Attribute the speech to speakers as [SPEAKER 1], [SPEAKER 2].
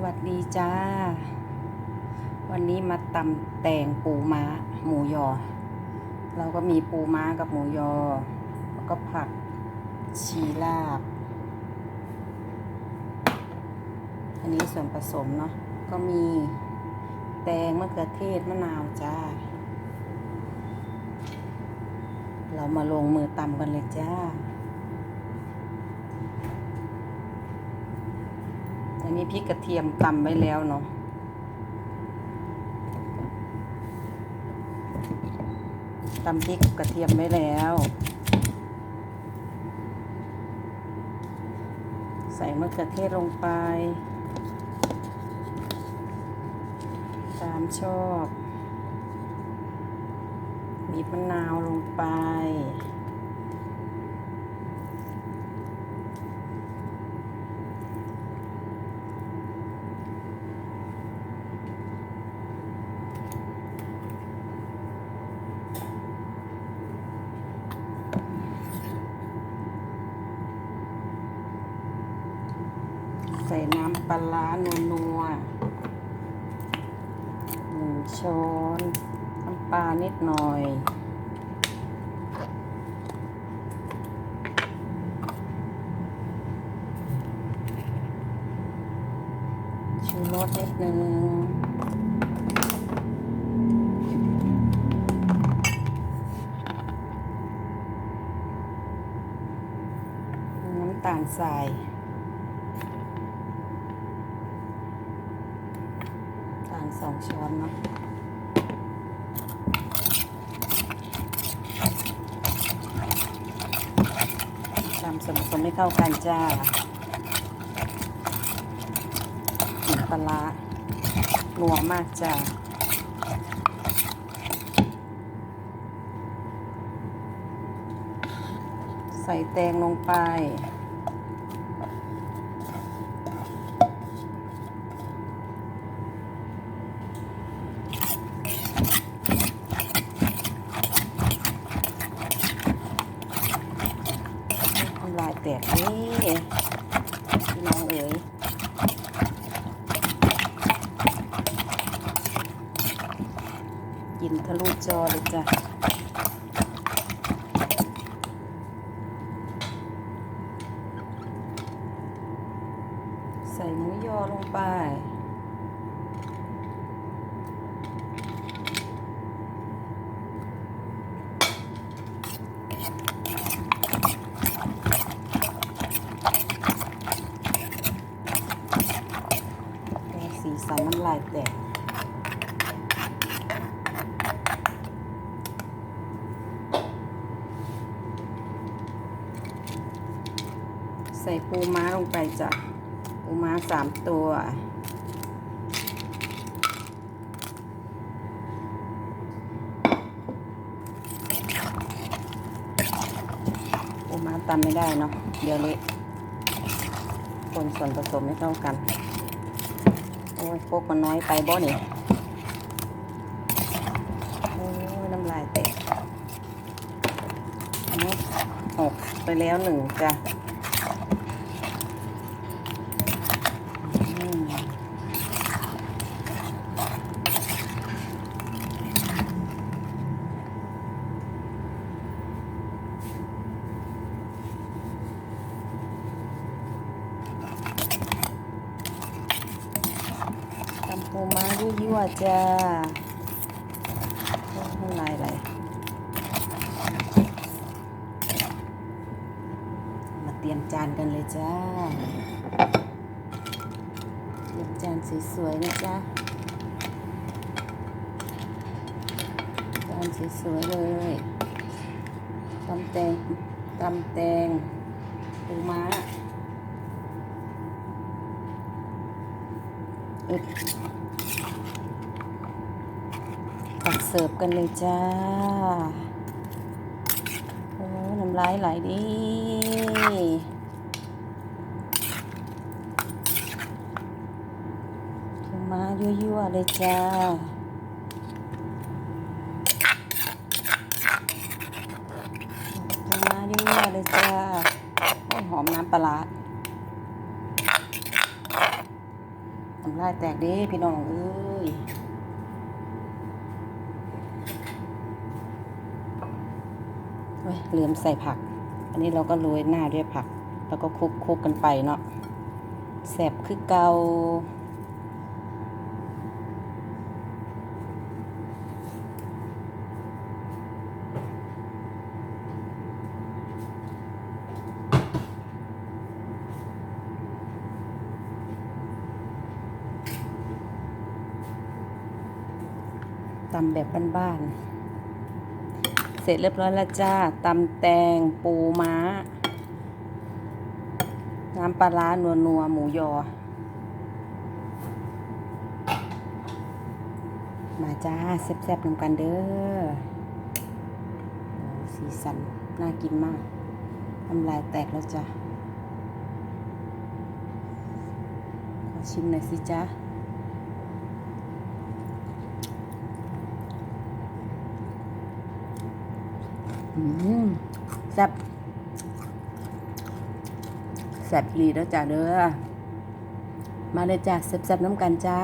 [SPEAKER 1] วัสดีจ้า วันนี้มาตำแตงปูม้า หมูยอ เราก็มีปูม้ากับหมูยอ แล้วก็ผักชีลาบ อันนี้ส่วนผสมเนาะ ก็มีแตงมะเขือเทศมะนาวจ้า เรามาลงมือตำกันเลยจ้า นี้พริกกระเทียมตำไว้แล้วเนาะตำพริกกระเทียมไว้แล้ว ใส่มะเขือเทศลงไป ตามชอบ บีบมะนาวลงไป ส่น้ำปลาร้านัวหนึ่งช้อนน้ำปลานิดหน่อยชูรสนิดนึงน้ำตาลทราย ตาล สองช้อนเนาะตามส่วนผสมให้เข้ากันจ้าน้ำปลาร้านัวมากจ้าใส่แตงลงไป ทำลาย แตกนี่พี่น้องเอ๋ยกินทะลุจอเลยจ้ะใส่หมูยอลงไป แต่สีสันน้ำลายแตกใส่ปูม้าลงไปจ้ะ ปูม้าสามตัว ปูม้าตำไม่ได้เนาะ เดี๋ยวเละคนส่วนผสมไม่เท่ากัน อ้ยพกมันน้อยไปบ่นี่โอ้ยน้ำลายแตกนนี้หกไปแล้วหนึ่งจ้ะอืมตำ ปูม้ายั่วจ้าโอ้ยน้ำลายไหลมาเตรียมจานกันเลยจ้า เตรียมจานสวยๆนะจ๊ะจานสวยๆเลยตำแตงตำแตงปูม้าอึด ตักเสิร์ฟกันเลยจ้า โอ้น้ำลายไหลดิปูม้ายั่วๆเลยจ้าปูม้ายั่วๆเลยจ้าหอมน้ำปลาร้าน้ำลายแตกด้พี่น้องเอ้ย เว้ย ลืมใส่ผัก อันนี้เราก็โรยหน้าด้วยผัก แล้วก็คลุกคลุกกันไปเนาะแสบคือเกาตำแบบบ้านๆ เสร็จเรียบร้อยแล้วจ้าตำแตงปูม้า น้ำปลาร้านัวนัวหมูยอ มาจ้าแซ่บๆนำกันเด้อสีสัน น่ากินมากน้ำลายแตกแล้วจ้ะขอชิมหน่อยสิจ้า แซ่บแซ่บลีแล้วจ้าเด้อมาเลยจ้าแซ่บๆน้ำกันจ้า